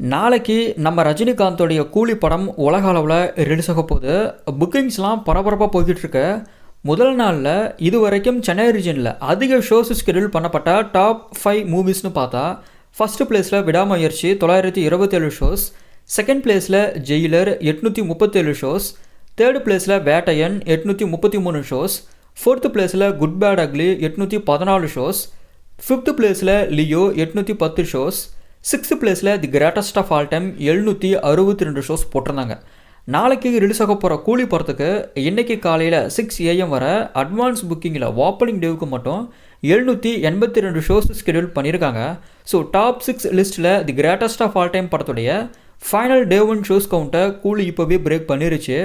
நாளைக்கு நம்ம ரஜினிகாந்தோடைய கூலி படம் உலக அளவில் ரிலீஸ் ஆக போகுது. புக்கிங்ஸ்லாம் பரபரப்பாக போய்கிட்டு இருக்கு. முதல் நாளில் இது வரைக்கும் சென்னை ரீஜனில் அதிக ஷோஸ் ஸ்கெடியூல் பண்ணப்பட்ட டாப் ஃபைவ் மூவிஸ்னு பார்த்தா ஃபஸ்ட்டு பிளேஸில் விடாமுயற்சி தொள்ளாயிரத்தி இருபத்தேழு ஷோஸ் செகண்ட் பிளேஸில் ஜெயிலர் எட்நூற்றி முப்பத்தேழு ஷோஸ் தேர்டு பிளேஸில் வேட்டையன் எட்நூற்றி முப்பத்தி மூணு ஷோஸ் ஃபோர்த்து பிளேஸில் குட் பேட் அக்லி எட்நூற்றி பதினாலு ஷோஸ் ஃபிஃப்த்து பிளேஸில் லியோ எட்நூற்றி பத்து ஷோஸ் சிக்ஸ்த் பிளேஸில் The Greatest of All Time எழுநூற்றி அறுபத்தி ரெண்டு ஷோஸ் போட்டிருந்தாங்க. நாளைக்கு ரிலீஸ் ஆக போகிற கூலி படத்துக்கு இன்றைக்கி காலையில் சிக்ஸ் ஏஎம் வர அட்வான்ஸ் புக்கிங்கில் ஓப்பனிங் டேவுக்கு மட்டும் எழுநூற்றி எண்பத்தி ரெண்டு ஷோஸ் ஸ்கெடியூல் பண்ணியிருக்காங்க. ஸோ டாப் சிக்ஸ் லிஸ்ட்டில் The Greatest of All Time படத்துடைய ஃபைனல் டே ஒன் ஷோஸ் கவுண்ட்டை கூலி இப்போவே பிரேக் பண்ணிருச்சு.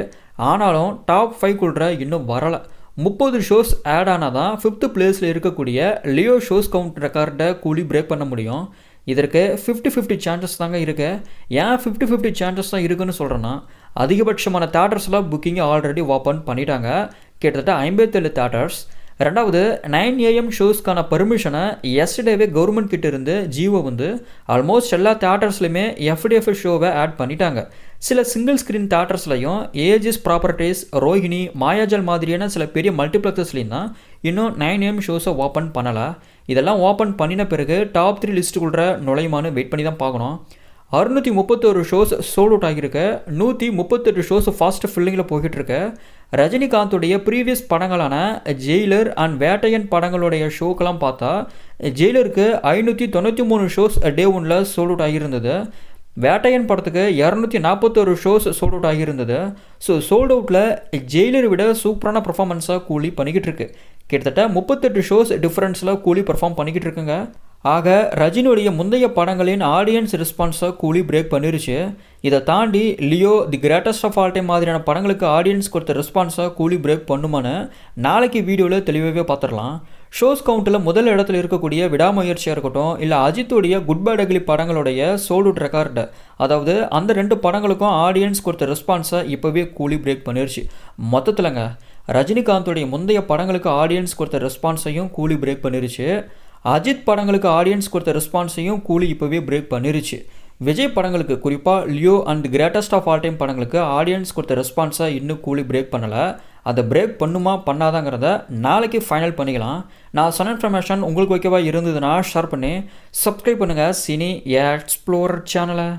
ஆனாலும் டாப் ஃபைவ் குள்ற இன்னும் வரலை. முப்பது ஷோஸ் ஆட் ஆனால் தான் ஃபிஃப்த்து பிளேஸில் இருக்கக்கூடிய லியோ ஷோஸ் கவுண்ட் ரெக்கார்டை கூலி பிரேக் பண்ண முடியும். இதற்கு ஃபிஃப்டி ஃபிஃப்டி சான்சஸ் தாங்க இருக்கு. ஏன் ஃபிஃப்டி ஃபிஃப்டி சான்சஸ் தான் இருக்குன்னு சொல்கிறேன்னா அதிகபட்சமான தேட்டர்ஸ்லாம் புக்கிங்கை ஆல்ரெடி ஓப்பன் பண்ணிட்டாங்க. கிட்டத்தட்ட ஐம்பத்தேழு தேட்டர்ஸ் ரெண்டாவது நைன் ஏஎம் ஷோஸ்க்கான பர்மிஷனை எஸ்டேவே கவர்மெண்ட் கிட்ட இருந்து ஜியோ வந்து ஆல்மோஸ்ட் எல்லா தேட்டர்ஸ்லையுமே எஃப்டிஎஃப் ஷோவை ஆட் பண்ணிட்டாங்க. சில சிங்கிள் ஸ்க்ரீன் தேட்டர்ஸ்லையும் ஏஜிஸ் ப்ராப்பர்ட்டிஸ் ரோஹிணி மாயாஜல் மாதிரியான சில பெரிய மல்டிப்ளெக்ஸஸ்லையும் தான் இன்னும் நைன் ஏஎம் ஷோஸை ஓப்பன் பண்ணலை. இதெல்லாம் ஓப்பன் பண்ணின பிறகு டாப் த்ரீ லிஸ்ட்டுக்குள்ள நுழையுமான்னு வெயிட் பண்ணி தான் பார்க்கணும். அறுநூற்றி முப்பத்தொரு ஷோஸ் சோல் அவுட் ஆகியிருக்கு. நூற்றி முப்பத்தெட்டு ஷோஸ் ஃபாஸ்ட் ஃபில்லிங்கில் போய்கிட்டு இருக்கு ரஜினிகாந்துடைய ப்ரீவியஸ் படங்களான ஜெயிலர் அண்ட் வேட்டையன் படங்களுடைய ஷோக்கெல்லாம் பார்த்தா ஜெயிலருக்கு ஐநூற்றி தொண்ணூற்றி மூணு ஷோஸ் டே ஒனில் சோல் அவுட் ஆகியிருந்தது. வேட்டையன் படத்துக்கு இரநூத்தி நாற்பத்தொரு ஷோஸ் சோல்ட் அவுட் ஆகியிருந்தது. ஸோ சோல்ட் அவுட்டில் ஜெயிலரை விட சூப்பரான பர்ஃபார்மன்ஸாக கூலி பண்ணிக்கிட்டு இருக்கு கிட்டத்தட்ட முப்பத்தெட்டு ஷோஸ் டிஃப்ரென்ஸில் கூலி பர்ஃபார்ம் பண்ணிக்கிட்டு இருக்குங்க ஆக ரஜினியுடைய முந்தைய படங்களின் ஆடியன்ஸ் ரெஸ்பான்ஸாக கூலி பிரேக் பண்ணிருச்சு. இதை தாண்டி Leo The Greatest of All Time மாதிரியான படங்களுக்கு ஆடியன்ஸ் கொடுத்த ரெஸ்பான்ஸாக கூலி பிரேக் பண்ணுமான்னு நாளைக்கு வீடியோவில் தெளிவாகவே பார்த்துடலாம். ஷோஸ் கவுண்ட்டில் முதல் இடத்துல இருக்கக்கூடிய விடாமுயற்சியாக இருக்கட்டும் இல்லை அஜித்துடைய குட் பேட் அகிலி படங்களுடைய சோல்ட் ரெக்கார்டு அதாவது அந்த ரெண்டு படங்களுக்கும் ஆடியன்ஸ் கொடுத்த ரெஸ்பான்ஸை இப்போவே கூலி பிரேக் பண்ணிருச்சு. மொத்தத்தில்ங்க ரஜினிகாந்தோடைய முந்தைய படங்களுக்கு ஆடியன்ஸ் கொடுத்த ரெஸ்பான்ஸையும் கூலி பிரேக் பண்ணிருச்சு. அஜித் படங்களுக்கு ஆடியன்ஸ் கொடுத்த ரெஸ்பான்ஸையும் கூலி இப்போவே பிரேக் பண்ணிருச்சு. விஜய் படங்களுக்கு குறிப்பாக Leo and Greatest of All Time படங்களுக்கு ஆடியன்ஸ் கொடுத்த ரெஸ்பான்ஸை இன்னும் கூலி பிரேக் பண்ணலை. அதை பிரேக் பண்ணுமா பண்ணாதாங்கிறத நாளைக்கு ஃபைனல் பண்ணிக்கலாம். நான் சொன்ன இன்ஃபர்மேஷன் உங்களுக்கு ஓகேவா இருந்ததுன்னா ஷேர் பண்ணி. சப்ஸ்கிரைப் பண்ணுங்கள் சினி எக்ஸ்ப்ளோர் சேனலை